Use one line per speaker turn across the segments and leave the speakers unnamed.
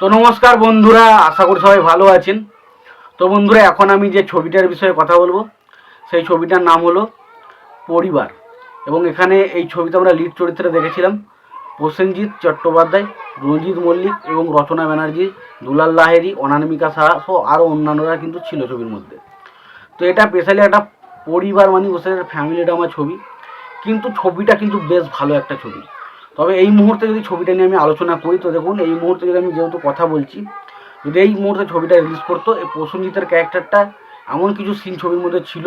তো নমস্কার বন্ধুরা, আশা করি সবাই ভালো আছেন। তো বন্ধুরা, এখন আমি যে ছবিটার বিষয়ে কথা বলব, সেই ছবিটার নাম হলো পরিবার। এবং এখানে এই ছবিতে আমরা লিড চরিত্রে দেখেছিলাম প্রসেনজিৎ চট্টোপাধ্যায়, রঞ্জিত মল্লিক এবং রচনা ব্যানার্জি দুলাল লাহেরি, অনামিকা সাহা সহ আরও অন্যান্যরা কিন্তু ছিল ছবির মধ্যে। তো এটা স্পেশালি একটা পরিবার মানে বসে ফ্যামিলি ড্রামা ছবি। কিন্তু ছবিটা কিন্তু বেশ ভালো একটা ছবি। তবে এই মুহূর্তে যদি ছবিটা নিয়ে আমি আলোচনা করি, তো দেখুন, এই মুহূর্তে যদি আমি যেহেতু কথা বলছি, যদি এই মুহূর্তে ছবিটা রিলিজ করতো, এই প্রসেনজিতের ক্যারেক্টারটা এমন কিছু সিন ছবির মধ্যে ছিল,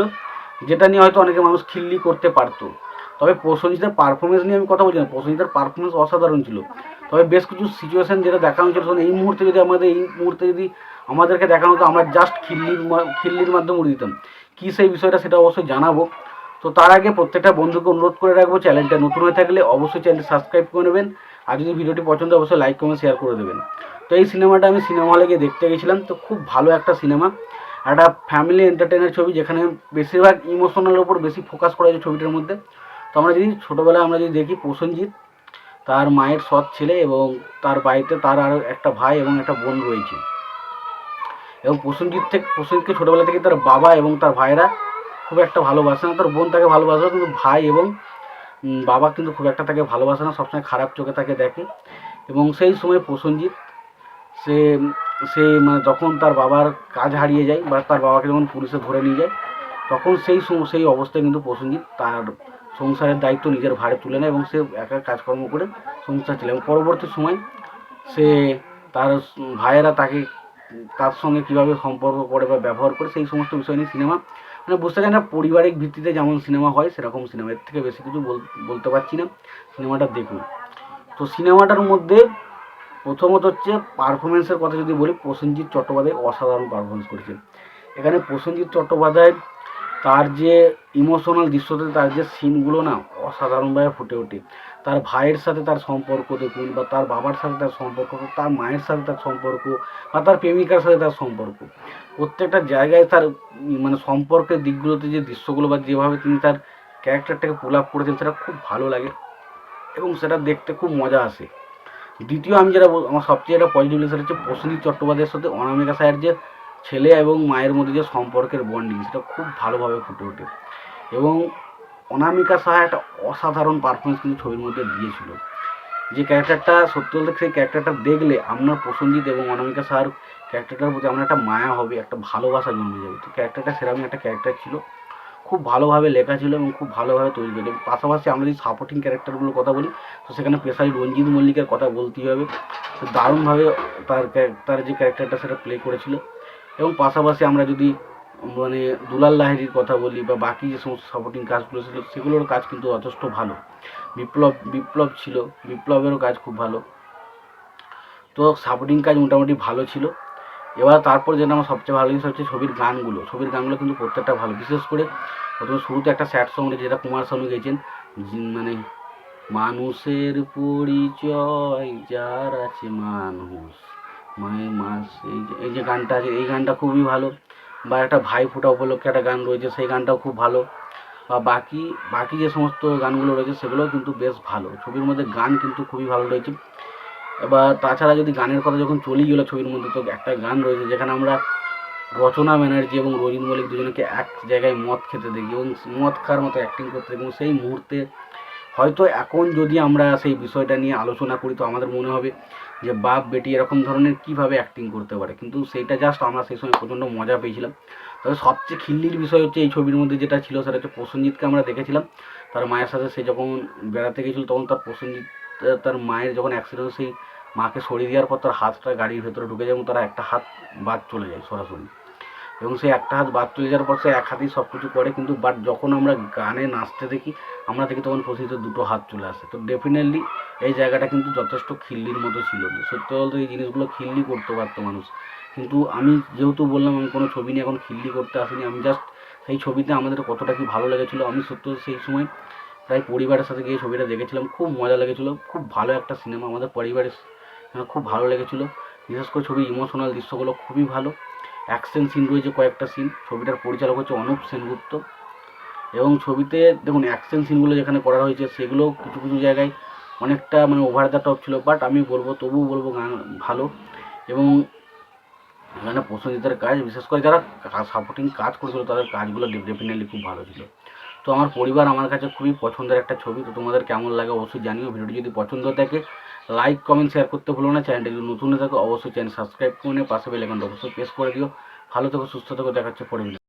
যেটা নিয়ে হয়তো অনেকে মানুষ খিল্লি করতে পারতো। তবে প্রসেনজিতের পারফরমেন্স নিয়ে আমি কথা বলছি না প্রসেনজিতের পারফরমেন্স অসাধারণ ছিল। তবে বেশ কিছু সিচুয়েশান যেটা দেখানো তখন এই মুহূর্তে যদি আমাদের, এই মুহূর্তে যদি আমাদেরকে দেখানো হতো, আমরা জাস্ট খিল্লির খিল্লির মাধ্যমে উড়ে দিতাম। কী সেই বিষয়টা সেটা অবশ্যই জানাব। তো তার আগে প্রত্যেকটা বন্ধুকে অনুরোধ করে রাখব, চ্যানেলটা নতুন হয়ে থাকলে অবশ্যই চ্যানেলটি সাবস্ক্রাইব করে নেবেন। আর যদি ভিডিওটি পছন্দ অবশ্যই লাইক কমেন্ট শেয়ার করে দেবেন। তো এই সিনেমাটা আমি সিনেমা হলে গিয়ে দেখতে গেছিলাম। তো খুব ভালো একটা সিনেমা একটা ফ্যামিলি এন্টারটেইনার ছবি, যেখানে বেশিরভাগ ইমোশনাল ওপর বেশি ফোকাস করা হয়েছে ছবিটার মধ্যে। তো আমরা যদি ছোটোবেলায় আমরা যদি দেখি প্রসেনজিৎ, তার মায়ের সৎ ছেলে এবং তার বাড়িতে তার আরও একটা ভাই এবং একটা বোন রয়েছে। এবং প্রসেনজিৎ থেকে, প্রসেনজিৎকে ছোটোবেলা থেকে তার বাবা এবং তার ভাইরা খুব একটা ভালোবাসে না, তার বোন তাকে ভালোবাসে কিন্তু ভাই এবং বাবা কিন্তু খুব একটা তাকে ভালোবাসে না, সবসময় খারাপ চোখে তাকে দেখে। এবং সেই সময় প্রসেনজিৎ, সে সে মানে যখন তার বাবার কাজ হারিয়ে যায় বা তার বাবাকে যখন পুলিশে ধরে নিয়ে যায়, তখন সেই সেই অবস্থায় কিন্তু প্রসেনজিৎ তার সংসারের দায়িত্ব নিজের ভারে তুলে নেয় এবং সে একা কাজকর্ম করে সংসার চালায়। এবং পরবর্তী সময় সে তার ভাইয়েরা তাকে, তার সঙ্গে কীভাবে সম্পর্ক করে বা ব্যবহার করে, সেই সমস্ত বিষয় নিয়ে সিনেমা মানে বুঝতে চাই না, পারিবারিক ভিত্তিতে যেমন সিনেমা হয়, সেরকম সিনেমা এর থেকে বেশি কিছু বল- বলতে পারছি না। সিনেমাটা দেখুন। তো সিনেমাটার মধ্যে প্রথমত হচ্ছে পারফরমেন্সের কথা যদি বলি, প্রসেনজিৎ চট্টোপাধ্যায় অসাধারণ পারফরমেন্স করেছেন। এখানে প্রসেনজিৎ চট্টোপাধ্যায় তার যে ইমোশনাল দৃশ্যতে তার যে সিনগুলো না অসাধারণভাবে ফুটে ওঠে। তার ভাইয়ের সাথে তার সম্পর্ক দেখুন বা তার বাবার সাথে তার সম্পর্ক, তার মায়ের সাথে তার সম্পর্ক বা তার প্রেমিকার সাথে তার সম্পর্ক। প্রত্যেকটা জায়গায় তার মানে সম্পর্কের দিকগুলোতে যে দৃশ্যগুলো বা যেভাবে তিনি তার ক্যারেক্টারটাকে পুল আপ করেছেন, সেটা খুব ভালো লাগে এবং সেটা দেখতে খুব মজা আসে। দ্বিতীয় আমি যেটা আমার সবচেয়ে একটা পজিটিভ সেটা হচ্ছে প্রসেনজিৎ চট্টোপাধ্যায়ের সাথে অনামিকা স্যার যে ছেলে এবং মায়ের মধ্যে যে সম্পর্কের বন্ডিং সেটা খুব ভালোভাবে ফুটে ওঠে। এবং অনামিকা সাহা একটা অসাধারণ পারফরমেন্স কিন্তু ছবির মধ্যে দিয়েছিল। যে ক্যারেক্টারটা সত্যি বলতে সেই ক্যারেক্টারটা দেখলে আপনার প্রসেনজিৎ এবং অনামিকা সাহার ক্যারেক্টারটার প্রতি আপনার একটা মায়া হবে, একটা ভালোবাসা জন্মে যাবে। তো ক্যারেক্টারটা সেরকমই একটা ক্যারেক্টার ছিল। খুব ভালোভাবে লেখা ছিল এবং খুব ভালোভাবে তৈরি এবং পাশাপাশি আমরা যদি সাপোর্টিং ক্যারেক্টারগুলোর কথা বলি, তো সেখানে স্পেশালি রঞ্জিত মল্লিকের কথা বলতেই হবে। সে দারুণভাবে তার তার যে ক্যারেক্টারটা সেটা প্লে করেছিল। এবং পাশাপাশি আমরা যদি মানে দুলাল লাহিড়ির কথা বলি বা বাকি যে সমস্ত সাপোর্টিং কাজগুলো ছিল, সেগুলোর কাজ কিন্তু যথেষ্ট ভালো। বিপ্লব বিপ্লব ছিল, বিপ্লবেরও কাজ খুব ভালো। তো সাপোর্টিং কাজ মোটামুটি ভালো ছিল। এবার তারপর যেটা আমার সবচেয়ে ভালো জিনিস হচ্ছে ছবির গানগুলো। ছবির গানগুলো কিন্তু প্রত্যেকটা ভালো। বিশেষ করে প্রথমে শুরুতে একটা স্যাড সং যেটা কুমার শানু গেয়েছেন। মানে মানুষের পরিচয় যার আছে মানুষ। মায়ের মাস, এই যে এই যে গানটা আছে, এই গানটা খুবই ভালো। বা একটা ভাই ফোঁটা উপলক্ষে একটা গান রয়েছে, সেই গানটাও খুব ভালো। বা বাকি বাকি যে সমস্ত গানগুলো রয়েছে, সেগুলোও কিন্তু বেশ ভালো। ছবির মধ্যে গান কিন্তু খুবই ভালো রয়েছে। এবার তাছাড়া যদি গানের কথা যখন চলেই গেলো ছবির মধ্যে, তো একটা গান রয়েছে, যেখানে আমরা রচনা ব্যানার্জি এবং রোজিন মল্লিক দুজনকে এক জায়গায় মদ খেতে দেখি এবং মদ খাওয়ার মতো অ্যাক্টিং করতে দেখি এবং সেই মুহূর্তে হয়তো এখন যদি আমরা সেই বিষয়টা নিয়ে আলোচনা করি, তো আমাদের মনে হবে যে বাপ বেটি এরকম ধরনের কীভাবে অ্যাক্টিং করতে পারে? কিন্তু সেইটা জাস্ট আমরা সেই সময় প্রচণ্ড মজা পেয়েছিলাম। তবে সবচেয়ে খিল্লির বিষয় হচ্ছে এই ছবির মধ্যে যেটা ছিল সেটা হচ্ছে প্রসেনজিৎকে আমরা দেখেছিলাম। তার মায়ের সাথে সে যখন বেড়াতে গেছিল তখন তার প্রসেনজিৎ, তার মায়ের যখন অ্যাক্সিডেন্ট সেই মাকে সরিয়ে দেওয়ার পর তার হাতটা গাড়ির ভেতরে ঢুকে যায় এবং তারা একটা হাত বাদ চলে যায় সরাসরি। এবং সেই একটা হাত বাদ চলে যাওয়ার পর সে এক হাতেই সব কিছু করে, কিন্তু বাট যখন আমরা গানে নাচতে দেখি, আমরা দেখি তখন প্রসিদ্ধ দুটো হাত চলে আসে। তো ডেফিনেটলি এই জায়গাটা কিন্তু যথেষ্ট খিল্লির মতো ছিল। সত্যি বলতে এই জিনিসগুলো খিল্লি করতে পারতো মানুষ। কিন্তু আমি যেহেতু বললাম আমি কোনো ছবি নিয়ে এখন খিল্লি করতে আসিনি, আমি জাস্ট সেই ছবিতে আমাদের কতটা কি ভালো লেগেছিলো, আমি সত্য সেই সময় প্রায় পরিবারের সাথে গিয়ে ছবিটা দেখেছিলাম, খুব মজা লেগেছিলো, খুব ভালো একটা সিনেমা আমাদের পরিবারের, খুব ভালো লেগেছিলো। বিশেষ করে ছবির ইমোশনাল দৃশ্যগুলো খুবই ভালো। অ্যাকশন সিন রয়েছে, কয়েকটা সিন। ছবিটার পরিচালক হচ্ছে অনুপ সেনগুপ্ত। এবং ছবিতে দেখুন, অ্যাকশন সিনগুলো যেখানে করা হয়েছে সেগুলো কিছু কিছু জায়গায় অনেকটা মানে ওভার দ্য টপ ছিল বাট আমি বলব, তবুও বলব গান ভালো। এবং এখানে প্রসেনজিতের কাজ, বিশেষ করে যারা সাপোর্টিং কাজ করেছিল, তাদের কাজগুলো ডেফিনেটলি খুব ভালো ছিল। তো আমার পরিবার আমার কাছে খুবই পছন্দের একটা ছবি, তো তোমাদের কেমন লাগে অবশ্যই জানিও। ভিডিওটি যদি পছন্দ থাকে লাইক কমেন্ট শেয়ার করতে ভুলো না। চ্যানেলটি যদি নতুন থাকে, অবশ্যই চ্যানেল সাবস্ক্রাইব করে নিয়ে পাশে বেল আইকনটা অবশ্যই প্রেস করে দিও। ভালো থেকো, সুস্থ থেকো। দেখাচ্ছে পরে।